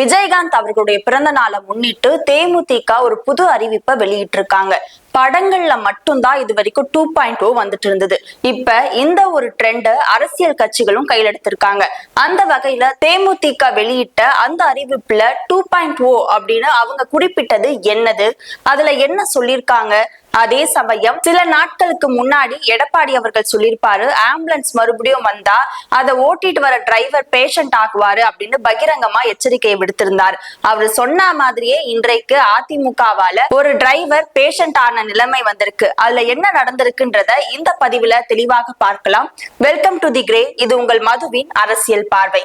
விஜயகாந்த் அவர்களுடைய பிறந்த நாளை முன்னிட்டு தேமுதிக ஒரு புது அறிவிப்பை வெளியிட்டிருக்காங்க. படங்கள்ல மட்டும்தான் இது வரைக்கும் டூ பாயிண்ட் ஓ வந்துட்டு இருந்தது. இப்ப இந்த ஒரு ட்ரெண்ட அரசியல் கட்சிகளும் கையில் எடுத்திருக்காங்க. அந்த வகையில தேமுதிக வெளியிட்ட அந்த அறிவிப்புல டூ பாயிண்ட் ஓ அப்படின்னு அவங்க குறிப்பிட்டது என்னது? அதுல என்ன சொல்லியிருக்காங்க? அதே சமயம் சில நாட்களுக்கு முன்னாடி எடப்பாடி அவர்கள் சொல்லியிருப்பாரு ஆம்புலன்ஸ் மறுபடியும் வந்தா அதை ஓட்டிட்டு வர டிரைவர் பேஷண்ட் ஆகுவாரு அப்படின்னு பகிரங்கமா எச்சரிக்கையை விடுத்திருந்தார். அவர் சொன்ன மாதிரியே இன்றைக்கு அதிமுகவால ஒரு டிரைவர் பேஷண்ட் ஆன நிலைமை வந்திருக்கு. அதுல என்ன நடந்திருக்குன்றத இந்த பதிவுல தெளிவாக பார்க்கலாம். வெல்கம் டு தி கிரே இது உங்கள் மதுவின் அரசியல் பார்வை.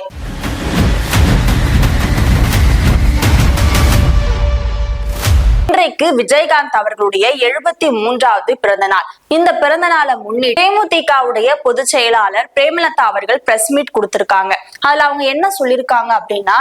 இன்றைக்கு விஜயகாந்த் அவர்களுடைய எழுபத்தி மூன்றாவது பிறந்த நாள். இந்த பிறந்த நாளை முன்னிட்டு தேமுதிகவுடைய பொதுச் செயலாளர் பிரேமலதா அவர்கள் பிரஸ் மீட் கொடுத்திருக்காங்க. அதுல அவங்க என்ன சொல்லியிருக்காங்க அப்படின்னா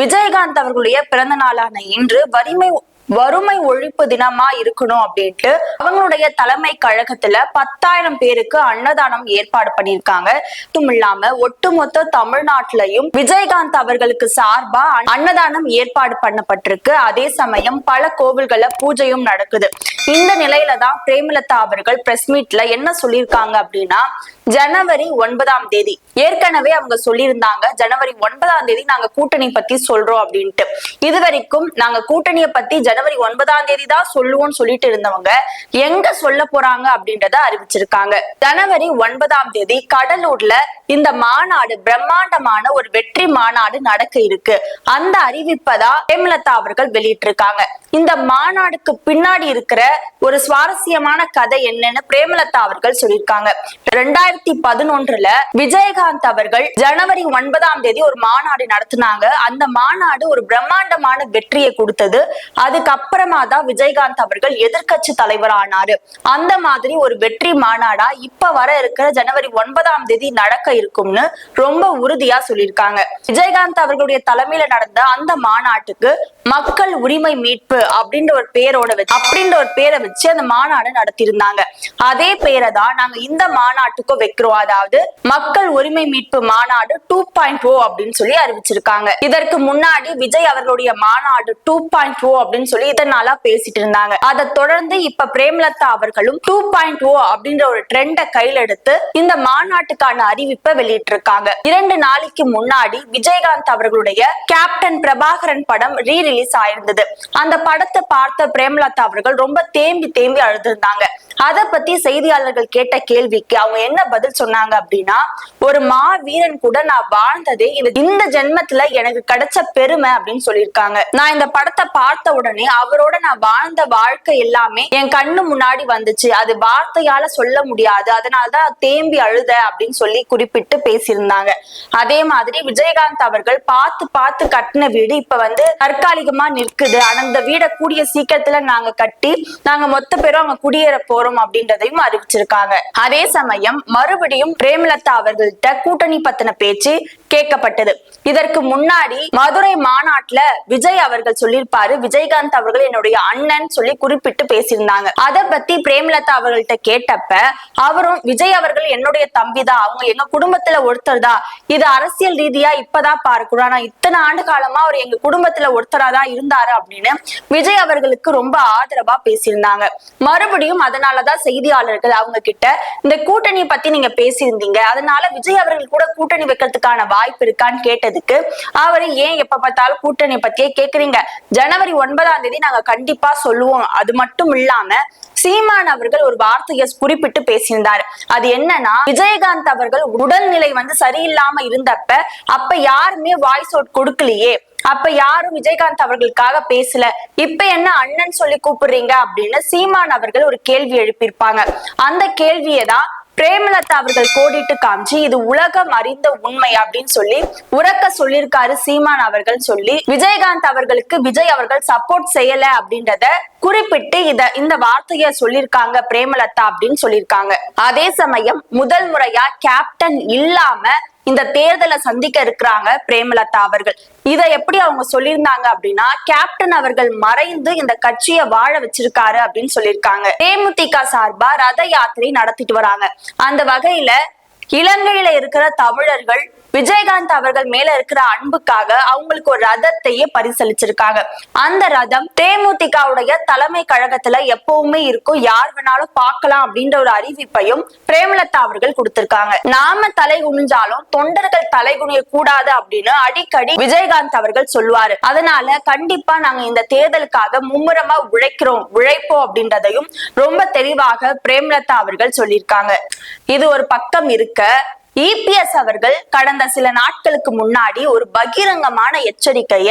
விஜயகாந்த் அவர்களுடைய பிறந்த நாளான இன்று வறுமை வறுமை ஒழிப்பு தினமா இருக்கணும் அப்படின்ட்டு அவங்களுடைய தலைமை கழகத்துல பத்தாயிரம் பேருக்கு அன்னதானம் ஏற்பாடு பண்ணியிருக்காங்க. மட்டும் இல்லாம ஒட்டுமொத்த தமிழ்நாட்டிலையும் விஜயகாந்த் அவர்களுக்கு சார்பா அன்னதானம் ஏற்பாடு பண்ணப்பட்டிருக்கு. அதே சமயம் பல கோவில்கள்ல பூஜையும் நடக்குது. இந்த நிலையில தான் பிரேமலதா அவர்கள் பிரஸ் மீட்ல என்ன சொல்லியிருக்காங்க அப்படின்னா ஜனவரி ஒன்பதாம் தேதி. ஏற்கனவே அவங்க சொல்லியிருந்தாங்க ஜனவரி ஒன்பதாம் தேதி நாங்க கூட்டணி பத்தி சொல்றோம் அப்படின்ட்டு. இது வரைக்கும் நாங்க கூட்டணியை பத்தி ஜனவரி ஒன்பதாம் தேதி தான் சொல்லுவோம்னு சொல்லிட்டு இருந்தவங்க எங்க சொல்ல போறாங்க அப்படின்றத அறிவிச்சிருக்காங்க. ஜனவரி ஒன்பதாம் தேதி கடலூர்ல இந்த மாநாடு பிரம்மாண்டமான ஒரு வெற்றி மாநாடு நடக்க இருக்கு. அந்த அறிவிப்பை தான் பிரேமலதா அவர்கள் வெளியிட்டிருக்காங்க. இந்த மாநாடுக்கு பின்னாடி இருக்கிற ஒரு சுவாரஸ்யமான கதை என்னன்னு பிரேமலதா அவர்கள் சொல்லியிருக்காங்க. ரெண்டாயிரத்தி பதினொன்றுல விஜயகாந்த் அவர்கள் ஜனவரி ஒன்பதாம் தேதி ஒரு மாநாடு நடத்தினாங்க. அந்த மாநாடு ஒரு பிரம்மாண்டமான வெற்றியை கொடுத்தது. அது அதுக்கப்புறமா தான் விஜயகாந்த் அவர்கள் எதிர்க்கட்சி தலைவர் ஆனாரு அந்த மாதிரி ஒரு வெற்றி மாநாடா இப்ப வர இருக்கிற ஜனவரி ஒன்பதாம் தேதி நடக்க இருக்கும்னு ரொம்ப உறுதியா சொல்லியிருக்காங்க. விஜயகாந்த் அவர்களுடைய தலைமையில நடந்த அந்த மாநாட்டுக்கு மக்கள் உரிமை மீட்பு அப்படின்ற ஒரு பேரோட வச்சு அப்படின்ற ஒரு பேரை வச்சு அந்த மாநாடு நடத்தியிருந்தாங்க. அதே பேரை தான் நாங்க இந்த மாநாட்டுக்கும் வைக்கிறோம். அதாவது மக்கள் உரிமை மீட்பு மாநாடு டூ பாயிண்ட் ஓ அப்படின்னு சொல்லி அறிவிச்சிருக்காங்க. இதற்கு முன்னாடி விஜய் அவர்களுடைய மாநாடு டூ பாயிண்ட் ஓ அப்படின்னு சொல்லி இதனால பேசிட்டு இருந்தாங்க. அதை தொடர்ந்து இப்ப பிரேமலதா அவர்களும் டூ பாயிண்ட் ஓ அப்படின்ற ஒரு ட்ரெண்டை கையில் எடுத்து இந்த மாநாட்டுக்கான அறிவிப்பை வெளியிட்டிருக்காங்க. இரண்டு நாளைக்கு முன்னாடி விஜயகாந்த் அவர்களுடைய கேப்டன் பிரபாகரன் படம் ரீ ரிலீஸ் ஆயிருந்தது. அந்த படத்தை பார்த்த பிரேமலதா அவர்கள் ரொம்ப தேம்பி தேம்பி அழுதுருந்தாங்க. அதை பத்தி செய்தியாளர்கள் கேட்ட கேள்விக்கு அவங்க என்ன பதில் சொன்னாங்க அப்படின்னா ஒரு மா வீரன் கூட நான் வாழ்ந்ததே இந்த இந்த ஜென்மத்துல எனக்கு கிடைச்ச பெருமை அப்படின்னு சொல்லியிருக்காங்க. நான் இந்த படத்தை பார்த்த உடனே அவரோட நான் வாழ்ந்த வாழ்க்கை எல்லாமே என் கண்ணு முன்னாடி வந்துச்சு. அது வார்த்தையால சொல்ல முடியாது. அதனாலதான் தேம்பி அழுத அப்படின்னு சொல்லி குறிப்பிட்டு பேசியிருந்தாங்க. அதே மாதிரி விஜயகாந்த் அவர்கள் பார்த்து பார்த்து கட்டின வீடு இப்ப வந்து தற்காலிகமா நிற்குது. அந்த வீடை கூடிய சீக்கிரத்துல நாங்க கட்டி நாங்க மொத்த பேரும் அங்க குடியேற போறோம். அப்படின்றதையும் அறிவிச்சிருக்காங்க. அதே சமயம் மறுபடியும் பிரேமலதா அவர்கள்ட்ட கூட்டணி பத்தின பேச்சு கேட்கப்பட்டது. இதற்கு முன்னாடி மதுரை மாநாட்டுல விஜய் அவர்கள் சொல்லியிருப்பாரு. விஜயகாந்த் அவர்கள் என்னுடைய அண்ணன் சொல்லி குறிப்பிட்டு பேசியிருந்தாங்க. அதை பத்தி பிரேமலதா அவர்கள்ட்ட கேட்டப்ப அவரும் விஜய் அவர்கள் என்னுடைய தம்பிதான். அவங்க எங்க குடும்பத்துல ஒருத்தர் தான் இது அரசியல் ரீதியா இப்பதான் பார்க்கணும். ஆனா இத்தனை ஆண்டு காலமா அவர் எங்க குடும்பத்துல ஒருத்தரா தான் இருந்தாரு அப்படின்னு விஜய் அவர்களுக்கு ரொம்ப ஆதரவா பேசியிருந்தாங்க. மறுபடியும் அதனாலதான் செய்தியாளர்கள் அவங்க கிட்ட இந்த கூட்டணி பத்தி நீங்க பேசியிருந்தீங்க. அதனால விஜய் அவர்கள் கூட கூட்டணி வைக்கிறதுக்கான வாய்ப்பு வாய்ப்பு இருக்கான்னு கேட்டதுக்கு அவரு ஏன் எப்ப பார்த்தாலும் கூட்டணி பத்தியே கேக்குறீங்க? ஜனவரி ஒன்பதாம் தேதி நாங்க கண்டிப்பா சொல்லுவோம். அது மட்டும் இல்லாம சீமான் அவர்கள் ஒரு வார்த்தையை குறிப்பிட்டு பேசியிருந்தார். அது என்னன்னா விஜயகாந்த் அவர்கள் உடல்நிலை வந்து சரியில்லாம இருந்தப்ப அப்ப யாருமே வாய்ஸ் அவுட் கொடுக்கலையே. அப்ப யாரும் விஜயகாந்த் அவர்களுக்காக பேசல. இப்ப என்ன அண்ணன் சொல்லி கூப்பிடுறீங்க அப்படின்னு சீமான் அவர்கள் ஒரு கேள்வி எழுப்பியிருப்பாங்க. அந்த கேள்வியை தான் பிரேமலதா அவர்கள் கோடிட்டு காமிச்சு இது உலகம் அறிந்த உண்மை அப்படின்னு சொல்லி உறக்க சொல்லியிருக்காரு சீமான் அவர்கள் சொல்லி விஜயகாந்த் அவர்களுக்கு விஜய் அவர்கள் சப்போர்ட் செய்யல அப்படின்றத குறிப்பிட்டு இத இந்த வார்த்தைய சொல்லியிருக்காங்க பிரேமலதா அப்படின்னு சொல்லியிருக்காங்க. அதே சமயம் முதல் முறையா கேப்டன் இல்லாம இந்த தேர்தலை சந்திக்க இருக்கிறாங்க பிரேமலதா அவர்கள். இதை எப்படி அவங்க சொல்லியிருந்தாங்க அப்படின்னா கேப்டன் அவர்கள் மறைந்து இந்த கட்சியை வாழ வச்சிருக்காரு அப்படின்னு சொல்லியிருக்காங்க. தேமுதிக சார்பா ரத யாத்திரை நடத்திட்டு வராங்க. அந்த வகையில இலங்கையில இருக்கிற தமிழர்கள் விஜயகாந்த் அவர்கள் மேல இருக்கிற அன்புக்காக அவங்களுக்கு ஒரு ரதத்தையே பரிசளிச்சிருக்காங்க. அந்த ரதம் தேமுதிகவுடைய தலைமை கழகத்துல எப்பவுமே இருக்கும். யார் வேணாலும் பார்க்கலாம் அப்படின்ற ஒரு அறிவிப்பையும் பிரேமலதா அவர்கள் கொடுத்திருக்காங்க. நாம தலை குனிஞ்சாலும் தொண்டர்கள் தலை குனிய கூடாது அப்படின்னு அடிக்கடி விஜயகாந்த் அவர்கள் சொல்லுவாரு. அதனால கண்டிப்பா நாங்க இந்த தேர்தலுக்காக மும்முரமா உழைக்கிறோம். உழைப்போம் அப்படின்றதையும் ரொம்ப தெளிவாக பிரேமலதா அவர்கள் சொல்லியிருக்காங்க. இது ஒரு பக்கம் இருக்க இபிஎஸ் அவர்கள் கடந்த சில நாட்களுக்கு முன்னாடி ஒரு பகிரங்கமான எச்சரிக்கைய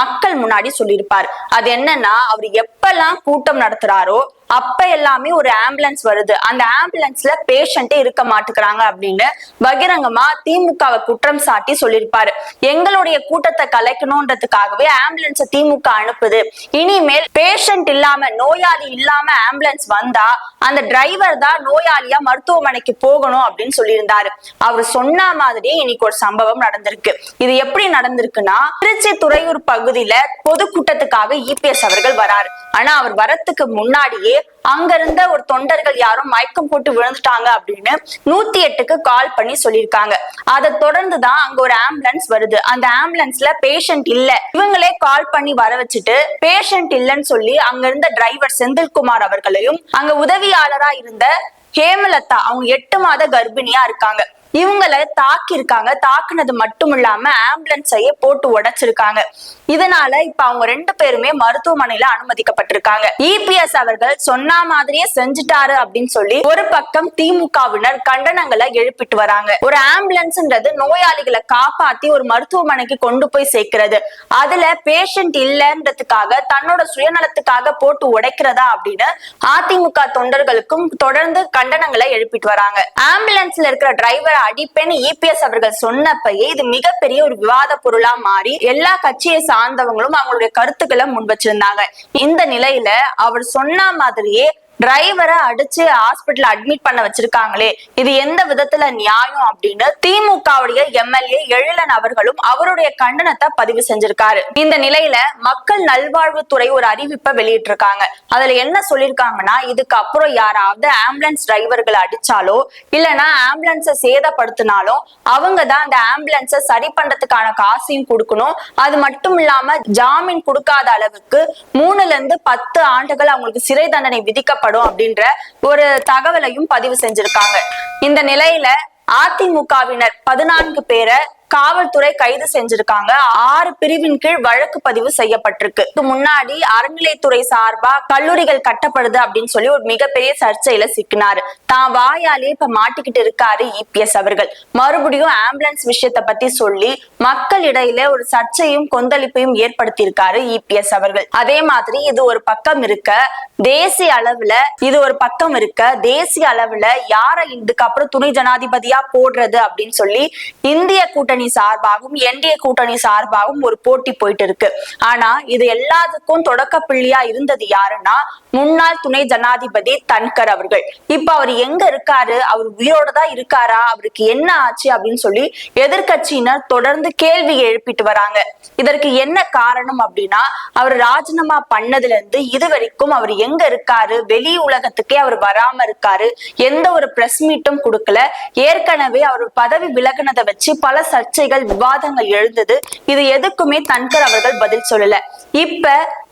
மக்கள் முன்னாடி சொல்லியிருப்பார். அது என்னன்னா அவர் எப்பெல்லாம் கூட்டம் நடத்துறாரோ அப்ப எல்லாமே ஒரு ஆம்புலன்ஸ் வருது. அந்த ஆம்புலன்ஸ்ல பேஷண்டே இருக்க மாட்டுக்கிறாங்க அப்படின்னு பகிரங்கமா திமுகவை குற்றம் சாட்டி சொல்லியிருப்பாரு. எங்களுடைய கூட்டத்தை கலைக்கணும்ன்றதுக்காகவே ஆம்புலன்ஸ திமுக அனுப்புது. இனிமேல் பேஷண்ட் இல்லாம நோயாளி இல்லாம ஆம்புலன்ஸ் வந்தா அந்த டிரைவர் தான் நோயாளியா மருத்துவமனைக்கு போகணும் அப்படின்னு சொல்லியிருந்தாரு. அவர் சொன்ன மாதிரி இன்னைக்கு ஒரு சம்பவம் நடந்திருக்கு. இது எப்படி நடந்திருக்குன்னா திருச்சி துறையூர் பகுதி பகுதியில பொதுக்கூட்டத்துக்காக இபிஎஸ் அவர்கள் வராரு. ஆனா அவர் வரத்துக்கு முன்னாடியே அங்க இருந்த ஒரு தொண்டர்கள் யாரும் மயக்கம் போட்டு விழுந்துட்டாங்க அப்படின்னு நூத்தி எட்டுக்கு கால் பண்ணி சொல்லியிருக்காங்க. அதை தொடர்ந்துதான் அங்க ஒரு ஆம்புலன்ஸ் வருது. அந்த ஆம்புலன்ஸ்ல பேஷண்ட் இல்ல. இவங்களே கால் பண்ணி வர வச்சுட்டு பேஷண்ட் இல்லைன்னு சொல்லி அங்க இருந்த டிரைவர் செந்தில்குமார் அவர்களையும் அங்க உதவியாளரா இருந்த ஹேமலதா அவங்க எட்டு மாத கர்ப்பிணியா இருக்காங்க. இவங்களை தாக்கியிருக்காங்க. தாக்குனது மட்டும் இல்லாம ஆம்புலன்ஸையே போட்டு உடைச்சிருக்காங்க. இதனால இப்ப அவங்க ரெண்டு பேருமே மருத்துவமனையில அனுமதிக்கப்பட்டிருக்காங்க. இபிஎஸ் அவர்கள் சொன்ன மாதிரியே செஞ்சுட்டாரு அப்படின்னு சொல்லி ஒரு பக்கம் திமுகவினர் கண்டனங்களை எழுப்பிட்டு வராங்க. ஒரு ஆம்புலன்ஸ்ன்றது நோயாளிகளை காப்பாத்தி ஒரு மருத்துவமனைக்கு கொண்டு போய் சேர்க்கிறது. அதுல பேஷண்ட் இல்லைன்றதுக்காக தன்னோட சுயநலத்துக்காக போட்டு உடைக்கிறதா அப்படின்னு அதிமுக தொண்டர்களுக்கும் தொடர்ந்து கண்டனங்களை எழுப்பிட்டு வராங்க. ஆம்புலன்ஸ்ல இருக்கிற டிரைவர் அடிப்பேன்னு இபிஎஸ் அவர்கள் சொன்னப்பயே இது மிகப்பெரிய ஒரு விவாத பொருளா மாறி எல்லா கட்சியை சார்ந்தவங்களும் அவங்களுடைய கருத்துக்களை முன் வச்சிருந்தாங்க. இந்த நிலையில அவர் சொன்ன மாதிரியே டிரைவரை அடிச்சு ஹாஸ்பிட்டல் அட்மிட் பண்ண வச்சிருக்காங்களே இது எந்த விதத்துல நியாயம் அப்படின்னு திமுகவுடைய எம்எல்ஏ எழிலன் அவர்களும் அவருடைய கண்டனத்தை பதிவு செஞ்சிருக்காரு. இந்த நிலையில மக்கள் நல்வாழ்வுத்துறை ஒரு அறிவிப்பை வெளியிட்டிருக்காங்க. அதுல என்ன சொல்லிருக்காங்கன்னா இதுக்கு அப்புறம் யாராவது ஆம்புலன்ஸ் டிரைவர்கள் அடிச்சாலோ இல்லைன்னா ஆம்புலன்ஸை சேதப்படுத்தினாலும் அவங்க தான் அந்த ஆம்புலன்ஸை சரி பண்றதுக்கான காசையும் கொடுக்கணும். அது மட்டும் இல்லாம ஜாமீன் கொடுக்காத அளவுக்கு மூணுல இருந்து பத்து ஆண்டுகள் அவங்களுக்கு சிறை தண்டனை வழங்கப்படும் அப்படின்ற ஒரு தகவலையும் பதிவு செஞ்சிருக்காங்க. இந்த நிலையில அதிமுகவினர் பதினான்கு பேரை காவல்துறை கைது செஞ்சிருக்காங்க. ஆறு பிரிவின் கீழ் வழக்கு பதிவு செய்யப்பட்டிருக்கு. இதுக்கு முன்னாடி அறநிலைத்துறை சார்பா கல்லூரிகள் கட்டப்படுது அப்படின்னு சொல்லி ஒரு மிகப்பெரிய சர்ச்சையில சிக்கினாரு. தான் வாயாலே இப்ப மாட்டிக்கிட்டு இருக்காரு இபிஎஸ் அவர்கள். மறுபடியும் ஆம்புலன்ஸ் விஷயத்த பத்தி சொல்லி மக்கள் இடையில ஒரு சர்ச்சையும் கொந்தளிப்பையும் ஏற்படுத்தி இருக்காரு இபிஎஸ் அவர்கள். அதே மாதிரி இது ஒரு பக்கம் இருக்க தேசிய அளவுல இது ஒரு பக்கம் இருக்க தேசிய அளவுல யாரை இதுக்கப்புறம் துணை ஜனாதிபதியா போடுறது அப்படின்னு சொல்லி இந்திய கூட்டணி கூட்டணி சார்பாகவும் என்டிஏ கூட்டணி சார்பாகவும் ஒரு போட்டி போயிட்டு இருக்கு ஆனா இது எல்லாத்துக்கும் தொடக்க புள்ளியா இருந்தது யாருன்னா முன்னாள் துணை ஜனாதிபதி தன்கர் அவர்கள். இப்ப அவர் எங்க இருக்காரு? அவர் உயிரோட தான் இருக்காரா? அவருக்கு என்ன ஆச்சு அப்படின்னு சொல்லி எதிர்கட்சியினர் தொடர்ந்து கேள்வி எழுப்பிட்டு வராங்க. இதற்கு என்ன காரணம் அப்படின்னா அவர் ராஜினாமா பண்ணதுல இருந்து இது வரைக்கும் அவர் எங்க இருக்காரு? வெளி உலகத்துக்கே அவர் வராம இருக்காரு. எந்த ஒரு பிரஸ் மீட்டும் கொடுக்கல. ஏற்கனவே அவர் பதவி விலகினதை வச்சு பல சர்ச்சைகள் விவாதங்கள் எழுந்தது. இது எதுக்குமே தன்கர் அவர்கள் பதில் சொல்லல. இப்ப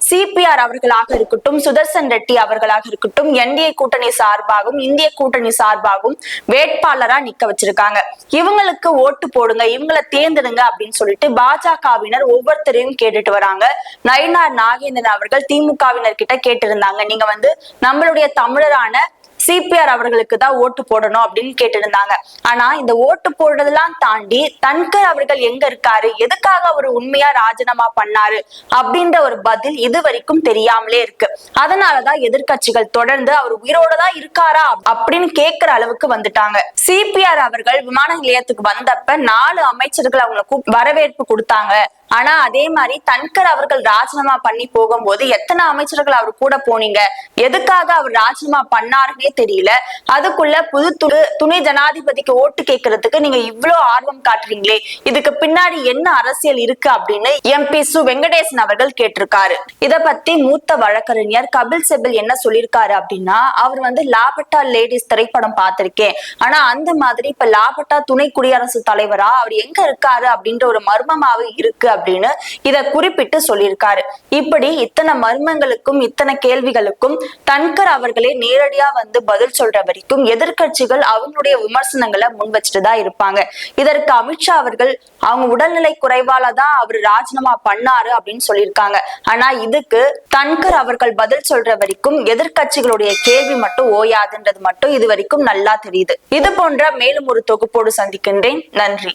சிபிஆர் அவர்களாக இருக்கட்டும் சுதர்சன் ரெட்டி அவர்களாக இருக்கட்டும் என்டிஏ கூட்டணி சார்பாகவும் இந்திய கூட்டணி சார்பாகவும் வேட்பாளரா நிக்க வச்சிருக்காங்க. இவங்களுக்கு ஓட்டு போடுங்க இவங்களை தேர்ந்தெடுங்க அப்படின்னு சொல்லிட்டு பாஜகவினர் ஒவ்வொருத்தரையும் கேட்டுட்டு வராங்க. நயினார் நாகேந்திரன் அவர்கள் திமுகவினர் கிட்ட கேட்டிருந்தாங்க. நீங்க வந்து நம்மளுடைய தமிழரான சிபிஆர் அவர்களுக்கு தான் ஓட்டு போடணும் அப்படின்னு கேட்டிருந்தாங்க. ஆனா இந்த ஓட்டு போடுறதெல்லாம் தாண்டி தன்கர் அவர்கள் எங்க இருக்காரு? எதுக்காக அவர் உண்மையா ராஜினாமா பண்ணாரு? அப்படின்ற ஒரு பதில் இது வரைக்கும் தெரியாமலே இருக்கு. அதனாலதான் எதிர்க்கட்சிகள் தொடர்ந்து அவர் உயிரோட தான் இருக்காரா அப்படின்னு கேட்கிற அளவுக்கு வந்துட்டாங்க. சிபிஆர் அவர்கள் விமான நிலையத்துக்கு வந்தப்ப நாலு அமைச்சர்கள் அவங்களுக்கு வரவேற்பு கொடுத்தாங்க. ஆனா அதே மாதிரி தன்கர் அவர்கள் ராஜினாமா பண்ணி போகும்போது எத்தனை அமைச்சர்கள் அவர் கூட போனீங்க? எதுக்காக அவர் ராஜினாமா பண்ணாருன்னே தெரியல. அதுக்குள்ள புது துணை துணை ஜனாதிபதிக்கு ஓட்டு கேட்கறதுக்கு நீங்க இவ்வளவு ஆர்வம் காட்டுறீங்களே. இதுக்கு பின்னாடி என்ன அரசியல் இருக்கு அப்படின்னு எம்பி சு. வெங்கடேசன் அவர்கள் கேட்டிருக்காரு. இத பத்தி மூத்த வழக்கறிஞர் கபில் செபில் என்ன சொல்லியிருக்காரு அப்படின்னா அவர் வந்து லாபட்டா லேடிஸ் திரைப்படம் பார்த்திருக்கேன். ஆனா அந்த மாதிரி இப்ப லாபட்டா துணை குடியரசு தலைவரா அவர் எங்க இருக்காரு அப்படின்ற ஒரு மர்மமாவே இருக்கு அப்படின்னு இத குறிப்பிட்டு சொல்லியிருக்காரு. இப்படி இத்தனை மர்மங்களுக்கும் இத்தனை கேள்விகளுக்கும் தன்கர் அவர்களே நேரடியா வந்து பதில் சொல்ற வரைக்கும் எதிர்கட்சிகள் அவங்களுடைய விமர்சனங்களை முன் வச்சுட்டு தான் இருப்பாங்க. இதற்கு அமித்ஷா அவர்கள் அவங்க உடல்நிலை குறைவால தான் அவர் ராஜினாமா பண்ணாரு அப்படின்னு சொல்லியிருக்காங்க. ஆனா இதுக்கு தன்கர் அவர்கள் பதில் சொல்ற வரைக்கும் எதிர்கட்சிகளுடைய கேள்வி மட்டும் ஓயாதுன்றது மட்டும் இது வரைக்கும் நல்லா தெரியுது. இது போன்ற மேலும் ஒரு தொகுப்போடு சந்திக்கின்றேன். நன்றி.